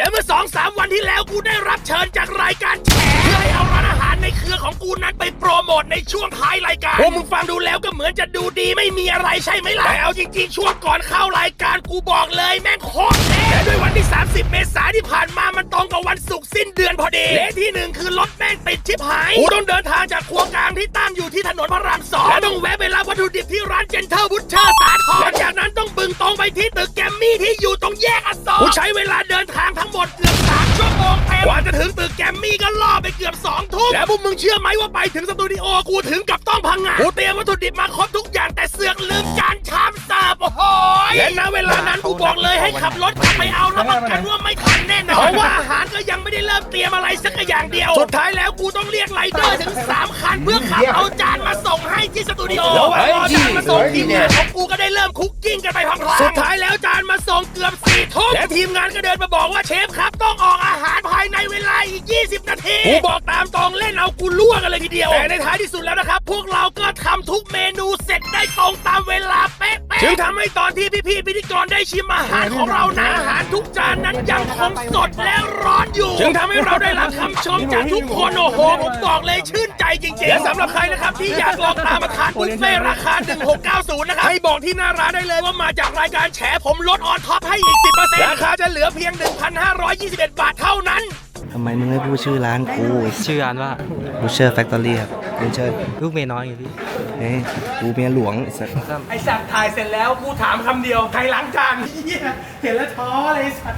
แต่เมื่อสองสามวันที่แล้วกูได้รับเชิญจากรายการแฉเพื่อให้เอาร้านอาหารในเครือของกูนั้นไปโปรโมทในช่วงท้ายรายการพวกมึงฟังดูแล้วก็เหมือนจะดูดีไม่มีอะไรใช่ไหมล่ะแต่เอาจริงๆ ช่วงก่อนเข้ารายการกูบอกเลยแม่งโคตรเละและด้วยวันที่ 30 เมษายนที่ผ่านมามันตรงกับวันศุกร์สิ้นเดือนพอดีเละที่หนึ่งคือรถแม่งติดชิบหายกูต้องเดินทางจากครัวกลางที่ตั้งอยู่ที่ถนนพระรามสองและต้องแวะไปรับวัตถุดิบที่ร้านเจนเทอร์บุชเชอร์ กูใช้เวลาเดินทางทั้งหมดเกือบสามชั่วโมงเต็มกว่าจะถึงตึกแกมมี่ก็ล่อไปเกือบสองทุ่มแล้วพวกมึงเชื่อไหมว่าไปถึงสตูดิโอกูถึงกับต้องพังงากูเตรียมวัตถุดิบมาครบทุกอย่างแต่เสือกลืมจานชามเสิร์ฟโอ้โหและณเวลานั้นกูบอกเลยให้ขับรถกลับไปเอาแล้วประกันว่าไม่ทันแน่นอนเพราะว่าอาหารก็ยังไม่ได้เริ่มเตรียมอะไรสักอย่างเดียวสุดท้ายแล้วกูต้องเรียกไรเดอร์ถึงสามคันเพื่อขับเอาจานมาส่งให้ที่สตูดิโอแล้วรอจานมาส่งทีมงานของกูก็ได้เริ่มคุกกิ้งกันไปพลางๆสุดท้ายแล้วจาน ส่งเกือบสี่ทุ่มและทีมงานก็เดินมาบอกว่าเชฟครับ ต้องออกอาหารภายในเวลาอีก 20 นาทีกูบอกตามตรงเล่นเอากูล่วงกันเลยทีเดียว แต่ในท้ายที่สุดแล้วนะครับ พวกเราก็ทำทุกเมนูเสร็จได้ตรงตามเวลาเป๊ะ ๆจึงทำให้ตอนที่พี่ๆพิธีกรได้ชิมอาหารของเรานะอาหารทุกจานนั้นยังคงสดและร้อนอยู่จึงทำให้เราได้รับคำชมจากทุกคนโอ้โหผมบอกเลยชื่นใจจริงๆและสำหรับใครนะครับที่อยากลองตามมาทานบุฟเฟ่ต์ราคา 1690 นะครับให้บอกที่หน้าร้านได้เลยว่ามาจากรายการแฉผมลดออนท็อปให้อีก 10%ราคาจะเหลือเพียง 1,521 บาทเท่านั้น ทำไมมึงไม่พูดชื่อร้านกูชื่อร้านว่า บูเชอร์แฟคทอรี่ครับ เรียนเชิญลูกเมียน้อยไงพี่เฮ้ยกูเมียหลวงไอ้สัส ไอสัตว์ถ่ายเสร็จแล้วกูถามคำเดียวใครล้างจานเหี้ยเห็นแล้วท้อเลยไอ้สัตว์